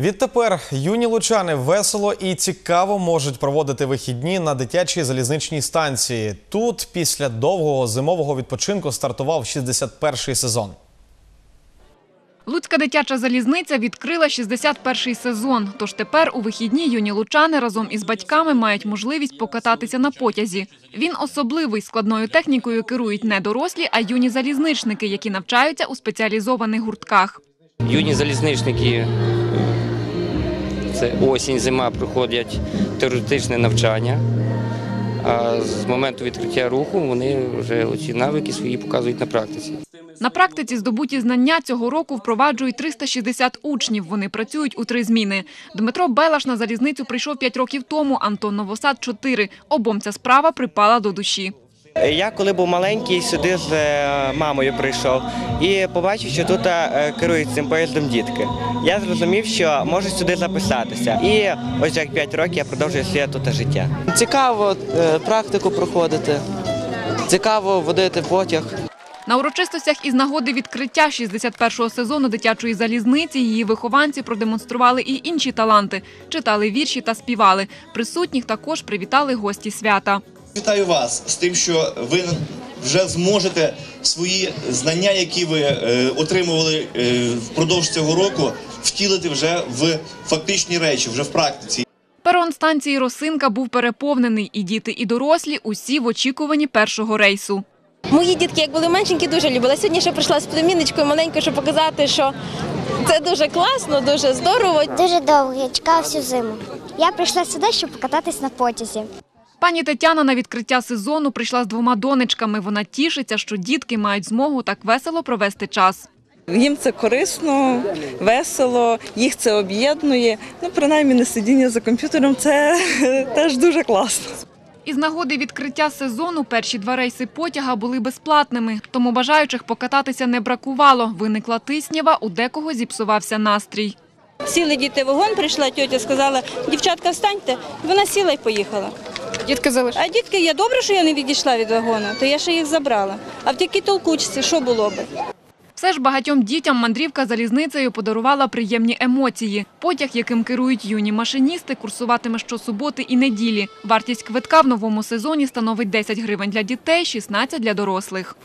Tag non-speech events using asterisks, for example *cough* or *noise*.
Відтепер юні лучани весело і цікаво можуть проводити вихідні на дитячій залізничній станції. Тут після довгого зимового відпочинку стартував 61-й сезон. Луцька дитяча залізниця відкрила 61-й сезон. Тож тепер у вихідні юні лучани разом із батьками мають можливість покататися на потязі. Він особливий складною технікою керують не дорослі, а юні залізничники, які навчаються у спеціалізованих гуртках. Юні залізничники це осінь, зима проходять теоретичне навчання. А з моменту відкриття руху вони вже ці навики свої показують на практиці. На практиці здобуті знання цього року впроваджують 360 учнів. Вони працюють у три зміни. Дмитро Белаш на залізницю прийшов 5 років тому, Антон Новосад – 4. Обом ця справа припала до душі. Я коли був маленький, сюди з е, мамою прийшов і побачив, що тут е, керують цим поїздом дітки. Я зрозумів, що можу сюди записатися. І ось як 5 років я продовжую своє тут життя. Цікаво е, практику проходити, цікаво водити потяг. На урочистостях із нагоди відкриття 61-го сезону дитячої залізниці її вихованці продемонстрували і інші таланти, читали вірші та співали. Присутніх також привітали гості свята. Вітаю вас з тим, що ви вже зможете свої знання, які ви е, отримували е, впродовж цього року, втілити вже в фактичні речі, вже в практиці. Перон станції Росинка був переповнений, і діти, і дорослі усі в очікуванні першого рейсу. Мої дітки, як були меншенькі, дуже любили. Сьогодні ще прийшла з племінничкою маленькою, щоб показати, що це дуже класно, дуже здорово. Дуже довго, я чекала всю зиму. Я прийшла сюди, щоб покататись на потязі. Пані Тетяна на відкриття сезону прийшла з двома донечками. Вона тішиться, що дітки мають змогу так весело провести час. Їм це корисно, весело, їх це об'єднує. Ну, принаймні, не сидіння за комп'ютером це *laughs* теж дуже класно. Із нагоди відкриття сезону перші два рейси потяга були безплатними, тому бажаючих покататися не бракувало. Виникла тиснява, у декого зіпсувався настрій. Сіли діти в вагон, прийшла тьотя, сказала, дівчатка, встаньте. Вона сіла і поїхала. Дітки залишили. А дітки, я добре, що я не відійшла від вагону, то я ще їх забрала. А в такій толкучці, що було би? Все ж багатьом дітям мандрівка залізницею подарувала приємні емоції. Потяг, яким керують юні машиністи, курсуватиме щосуботи і неділі. Вартість квитка в новому сезоні становить 10 гривень для дітей, 16 для дорослих.